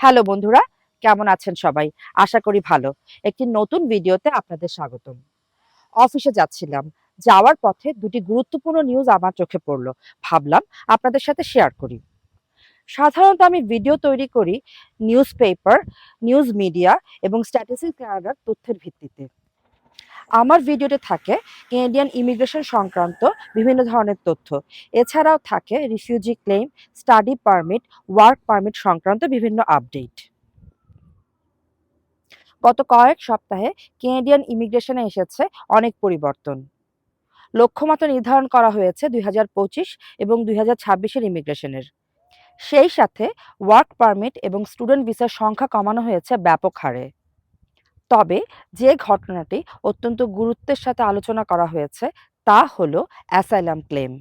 Hello বন্ধুরা, কেমন আছেন সবাই? আশা করি ভালো। একটি নতুন ভিডিওতে আপনাদের স্বাগতম। অফিসে যাচ্ছিলাম। যাওয়ার পথে দুটি গুরুত্বপূর্ণ নিউজ আমার চোখে পড়ল। ভাবলাম আপনাদের সাথে শেয়ার করি। সাধারণত আমি ভিডিও তৈরি করি নিউজ পেপার নিউজ মিডিয়া এবং স্ট্যাটিস্টিক তথ্যের ভিত্তিতে। আমার ভিডিওতে থাকে কেনেডিয়ান ইমিগ্রেশন সংক্রান্ত বিভিন্ন ধরনের তথ্য। এছাড়াও থাকে refugee claim study permit work permit সংক্রান্ত বিভিন্ন আপডেট গত কয়েক সপ্তাহে কেনেডিয়ান ইমিগ্রেশনে এসেছে অনেক পরিবর্তন। লক্ষ্যমাত্রা নির্ধারণ করা হয়েছে দুই এবং দুই হাজার ইমিগ্রেশনের সেই সাথে ওয়ার্ক পারমিট এবং স্টুডেন্ট ভিসার সংখ্যা কমানো হয়েছে ব্যাপক হারে। তবে যে ঘটনাটি অত্যন্ত গুরুত্বের সাথে আলোচনা করা হয়েছে তা হলো অ্যাসাইলাম ক্লেম।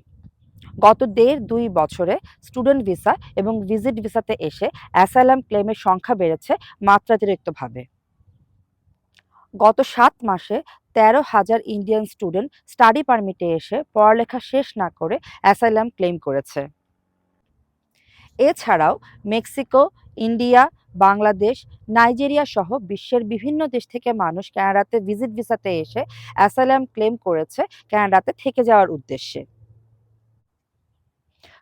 গত দেড় দুই বছরে স্টুডেন্ট ভিসা এবং ভিজিট ভিসাতে এসে অ্যাসাইলাম ক্লেমের সংখ্যা বেড়েছে মাত্রাতিরিক্তভাবে। গত সাত মাসে তেরো হাজার ইন্ডিয়ান স্টুডেন্ট স্টাডি পারমিটে এসে পড়ালেখা শেষ না করে অ্যাসাইলাম ক্লেম করেছে। এছাড়াও মেক্সিকো, ইন্ডিয়া, বাংলাদেশ, নাইজেরিয়া সহ বিশ্বের বিভিন্ন দেশ থেকে মানুষ কানাডাতে ভিজিট ভিসাতে এসে অ্যাসাইলাম ক্লেম করেছে কানাডাতে থেকে যাওয়ার উদ্দেশ্যে।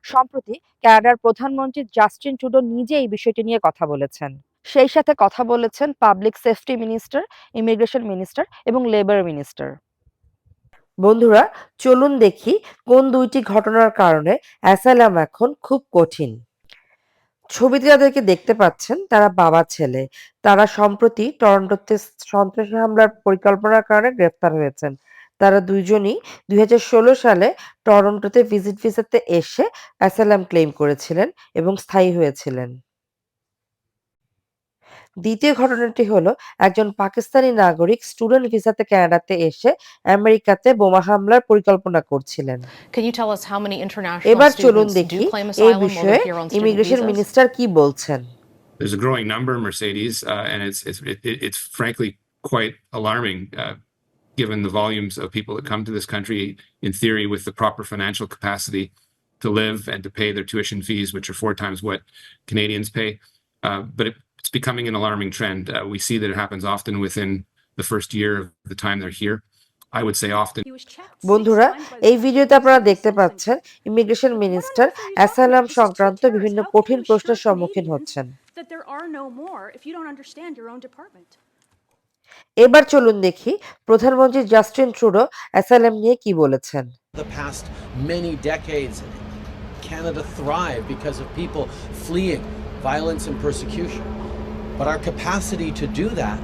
সম্প্রতি কানাডার প্রধানমন্ত্রী জাস্টিন টুডো নিজে এই বিষয়টি নিয়ে কথা বলেছেন। সেই সাথে কথা বলেছেন public safety minister, immigration minister এবং লেবার মিনিস্টার। বন্ধুরা, চলুন দেখি কোন দুইটি ঘটনার কারণে অ্যাসাইলাম এখন খুব কঠিন। ছবিতে যাদেরকে দেখতে পাচ্ছেন, তারা বাবা ছেলে। তারা সম্প্রতি টরন্টোতে সন্ত্রাসী হামলার পরিকল্পনার কারণে গ্রেফতার হয়েছেন। তারা দুইজনই দুই হাজার ষোলো সালে টরন্টোতে ভিজিট ভিসাতে এসে অ্যাসালাম ক্লেম করেছিলেন এবং স্থায়ী হয়েছিলেন। দ্বিতীয় ঘটনাটি হলো একজন পাকিস্তানি নাগরিক স্টুডেন্ট ভিসাতে কানাডাতে এসে আমেরিকাতে বোমা হামলার পরিকল্পনা করছিলেন Can you tell us how many international এবার চলুন দেখি এই বিষয়ে ইমিগ্রেশন মিনিস্টার কি বলছেন there's a growing number, Mercedes, uh, and it's it's it, it- it's frankly quite alarming, uh, given the volumes of people that come to this country. In theory, with the proper financial capacity to live and to pay their tuition fees, which are four times what Canadians pay, uh, but it, becoming an alarming trend. Uh, we see that it happens often within the first year of the time they're here. I would say often. বন্ধুরা এই ভিডিওতে আপনারা দেখতে পাচ্ছেন immigration minister asylum সংক্রান্ত বিভিন্ন কঠিন প্রশ্নের সম্মুখীন হচ্ছেন that there are no more if you don't understand your own department. এবার চলুন দেখি প্রধানমন্ত্রী জাস্টিন ট্রুডো অ্যাসাইলাম নিয়ে কি বলেছেন the past many decades, Canada thrived because of people fleeing violence and persecution. But our capacity to do that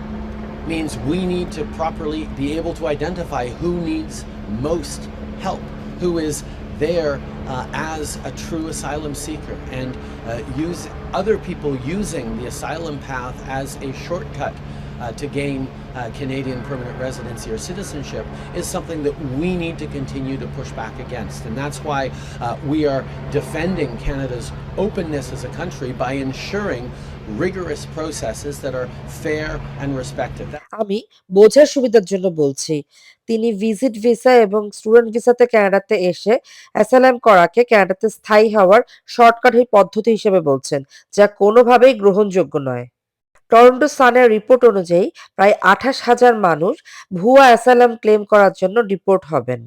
means we need to properly be able to identify who needs most help, who is there uh, as a true asylum seeker, and uh, use other people using the asylum path as a shortcut uh, to gain uh, Canadian permanent residency or citizenship is something that we need to continue to push back against. And that's why uh, we are defending Canada's openness as a country by ensuring rigorous processes that are fair and respected. আমি বোঝার সুবিধার জন্য বলছি, তিনি visit visa এবং student ভিসাতে কানাডাতে এসে অ্যাসাইলাম করাকে কানাডাতে স্থায়ী হওয়ার শর্টকাট পদ্ধতি হিসেবে বলছেন, যা কোনোভাবেই গ্রহণযোগ্য নয়। টরন্টো সানের রিপোর্ট অনুযায়ী প্রায় আঠাশ হাজার মানুষ ভুয়া অ্যাসাইলাম ক্লেম করার জন্য রিপোর্ট হবেন।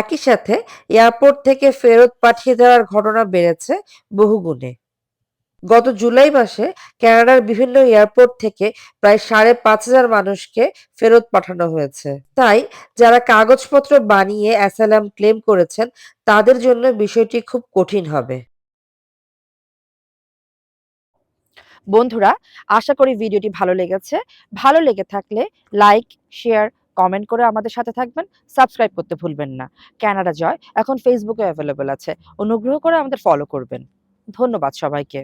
একই সাথে এয়ারপোর্ট থেকে ফেরত পাঠিয়ে দেওয়ার ঘটনা বেড়েছে বহুগুণে। গত জুলাই মাসে কানাডার বিভিন্ন এয়ারপোর্ট থেকে প্রায় সাড়ে পাঁচ হাজার মানুষকে ফেরত পাঠানো হয়েছে। তাই যারা কাগজপত্র বানিয়ে অ্যাসাইলাম ক্লেম করেছেন, তাদের জন্য বিষয়টি খুব কঠিন হবে। বন্ধুরা, আশা করি ভিডিওটি ভালো লেগেছে। ভালো লেগে থাকলে লাইক, শেয়ার, কমেন্ট করে আমাদের সাথে থাকবেন। সাবস্ক্রাইব করতে ভুলবেন না। কানাডা জয়, এখন ফেসবুকে অ্যাভেলেবল আছে। অনুগ্রহ করে আমাদের ফলো করবেন। ধন্যবাদ সবাইকে।